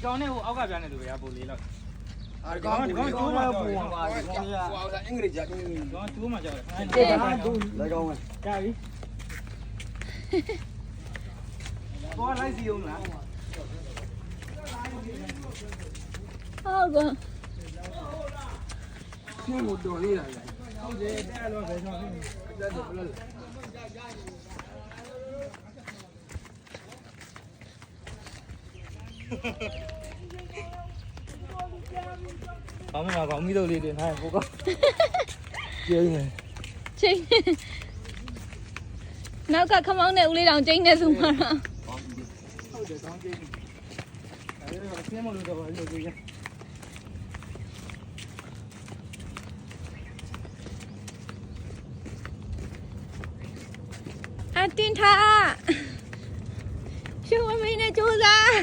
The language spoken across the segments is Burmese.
ဒီကောင်နဲ့ဟိုအောက်ကပြားနေသူတွေကပိုလေးလောက်အာကောင်းကောင်းကောင်းပါဘူးကွာဒီကောင်ကဟိုအင်္ဂလိပ်ကြအင်္ဂလိပ်ဒီကောင်တူးမှကြောက်တယ်အဲ့တေးဒါတာဒူလည်းကောင်းပဲကြာပြီဘောလိုက်စီအောင်လားဟုတ်ကဲ့ရှင်းလို့တော်လေးလာလေဟုတ်တယ်တဲ့လောပဲကျွန်တော်တက်တယ်ဘယ်လိုလဲ 밤에 밤이 돌리든 하이 뭐가 chơi này, chơi nào cả không ăn này đi đang chơi này xong rồi à tin tha chưa mà mình này chưa ra.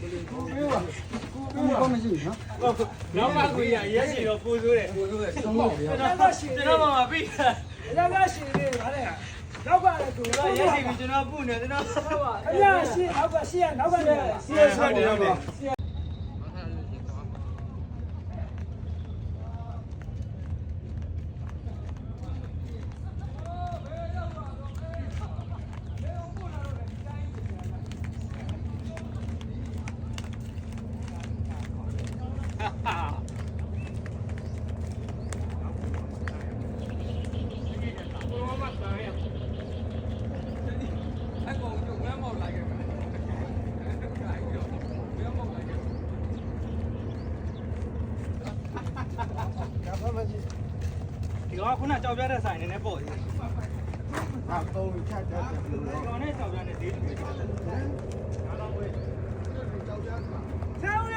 ကြီးရမရှိဘူးနောက်ကကုန်လေးနေရဒီတော့ပေါ်နေရကနေတွန်းလေးတော့ရှိရတယ်ဒီတော့အောင်တယ်ဒီပဲညာလေးနေပြင်းကွာဒီမဲဘေးရီဆောင်ဘေးရီကွာဘေးပစိုးလေးဘေးရီဝင်လာကူပေးပါကျွန်တော်ကူပေးပါကူပေးပါကူပေးပါမရှိနော်နောက်မှကိုရရက်စီတော့ပိုဆိုးတယ်ကိုဆိုးဆုံးပါဗျာကျွန်တော်ကျွန်တော်မှမပြီးတာအရာကရှင်နေပါလေနောက်ကလည်းသူကျွန်တော်ရက်စီပြီးကျွန်တော်ပူနေကျွန်တော်အရာရှင်နောက်ကရှင်နောက်ကလည်းရှင်ဟုတ်တယ်ဟုတ်တယ် ဒီကောင်ကခုနကြောက်ပြတဲ့ဆိုင်နေနဲ့ပေါ့ဒီအာတော့ချတ်တယ်ကောင်နဲ့ကြောက်ပြတဲ့ဒေးတူတွေဆောင်းရ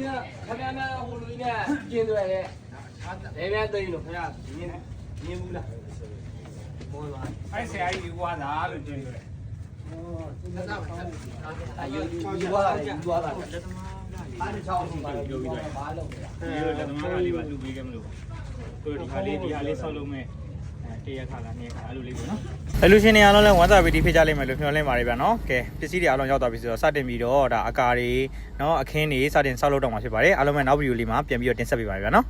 ဒီကခဏနာဟိုလူကြီးနဲ့ကျင်းသွဲတဲ့လေပြန်သိလို့ခင်ဗျာမြင်မြင်ဘူးလားမောလာအဲ့ဆရာကြီးဝါသာလို့ကျင်းတယ်အယုယူသွားတာယူသွားတာအားတစ်ချောင်းရှိပါလို့ပြောပြီးတော့ဘာလုပ်လဲဒီလိုလက်သမားကလေးပါလူပေးခဲ့မလို့တို့ဒီခါလေးဒီဟာလေးဆောက်လုပ်မယ်အဲ တရက်ခါလားနှစ်ခါအဲ့လိုလေးပေါ့နော်အလူရှင်တွေအားလုံးလည်းဝမ်းသာပီတိဖြစ်ကြလိမ့်မယ်လို့မျှော်လင့်ပါတယ်ဗျာနော်ကဲပစ္စည်းတွေအားလုံးရောက်သွားပြီဆိုတော့စတင်ပြီးတော့ဒါအကာတွေနော်အခင်းတွေစတင်ဆောက်လုပ်တော့မှာဖြစ်ပါတယ်အားလုံးပဲနောက်ဗီဒီယိုလေးမှာပြန်ပြီးတော့တင်ဆက်ပေးပါမယ်ဗျာနော်